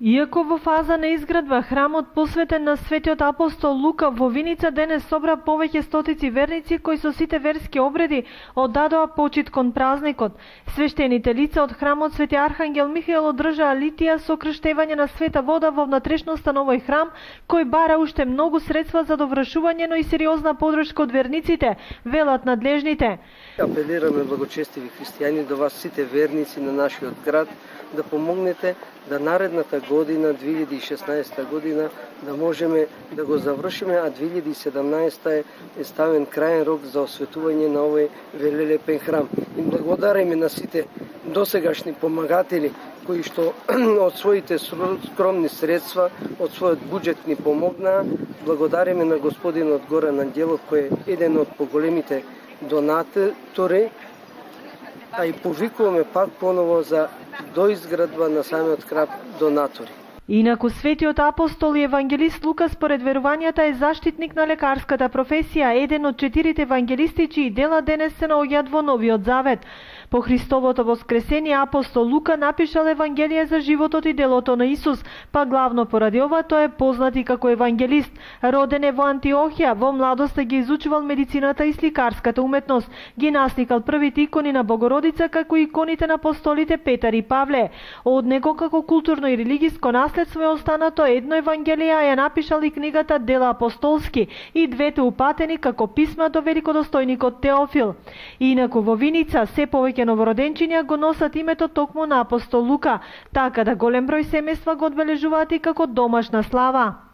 Иако во фаза на изградба, храмот посветен на светиот апостол Лука во Виница денес собра повеќе стотици верници кои со сите верски обреди оддадоа почит кон празникот. Свештените лица од храмот Свети Архангел Михаел одржаа литија со крштевање на света вода во внатрешноста на овој храм, кој бара уште многу средства за довршување, но и сериозна подршка од верниците, велат надлежните. Апелираме благочестиви христијани до вас сите верници на нашиот град да помогнете да наредната година, 2016 година, да можеме да го завршиме, а 2017 е ставен крајен рок за осветување на овој велелепен храм. И благодариме на сите досегашни помагатели кои што од своите скромни средства, од својот буџет ни помогнаа. Благодариме на господинот Горан Анделов кој е еден од поголемите донатори, а и повикуваме пак поново за доизградба на самиот крап донатори. Инаку светиот апостол и евангелист Лука според верувањата е заштитник на лекарската професија, еден од четирите евангелисти чии дела денес се наоѓаат во Новиот Завет. По Христовото воскресение апостол Лука напишал Евангелие за животот и делото на Исус, па главно поради ова тој е познат и како евангелист. Роден е во Антиохија, во младоста ги изучувал медицината и сликарската уметност. Ги насликал првите икони на Богородица како иконите на апостолите Петар и Павле. Од него како културно и религиско наследство е останато едно Евангелие, а ја напишал и книгата Дела апостолски и двете упатени како писма до великодостојникот Теофил. Инаку во Виница се повеќе повеќе новороденчиња го носат името токму на апостол Лука, така да голем број семејства го одбележуваат и како домашна слава.